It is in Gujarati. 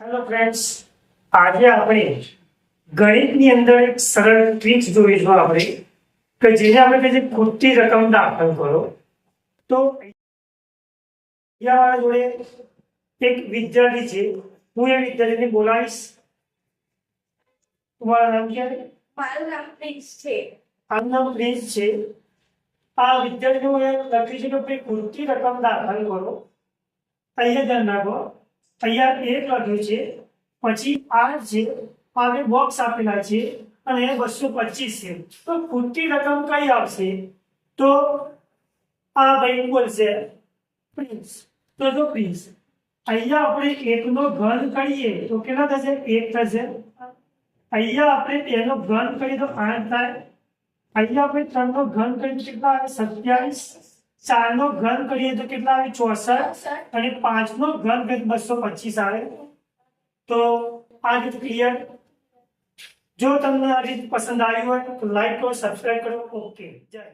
હેલો ફ્રેન્ડ્સ આજે આપણે ગણિતની અંદર એક સરળ ટ્રીક જોઈશું આપણે કે જેને આપણે કહીએ ખોટી રકમ દાખલ કરો. તો અહીંયા જોડે એક વિદ્યાર્થી છે. હું એ વિદ્યાર્થીને બોલાવીશ. તમારું નામ ક્યાં મારું નામ પ્રિન્સ છે. આનું નામ પ્રિન્સ છે. આ વિદ્યાર્થીને લખ્યું છે કે ભાઈ ખોટી રકમ દાખલ કરો. અહીંયા ધ્યાન રાખો. અહીંયા એક લખ્યું છે. પછી આ છે આને બોક્સ આપેલા છે અને બસો પચીસ છે. તો ખૂટતી રકમ કઈ આવશે? તો આ ભાઈ બોલશે પ્રિન્સ તો જો પ્રિન્સ અહીંયા આપણે એકનો ઘન કરીએ તો કેટલા થશે? એક થશે. અહીંયા આપણે બેનો ઘન કરીએ તો આઠ થાય. અહીંયા આપણે ત્રણનો ઘન કરીએ કેટલા આવે? સત્યાવીસ. ચારનો ઘન કરીએ તો કેટલા આવે? ચોસઠ. અને અને પાંચનો ઘન કરીએ બસો પચીસ આવે. તો આ રીત ક્લિયર જો તમને આ રીત પસંદ આવી હોય તો લાઈક કરો સબસ્ક્રાઈબ કરો. ઓકે જય.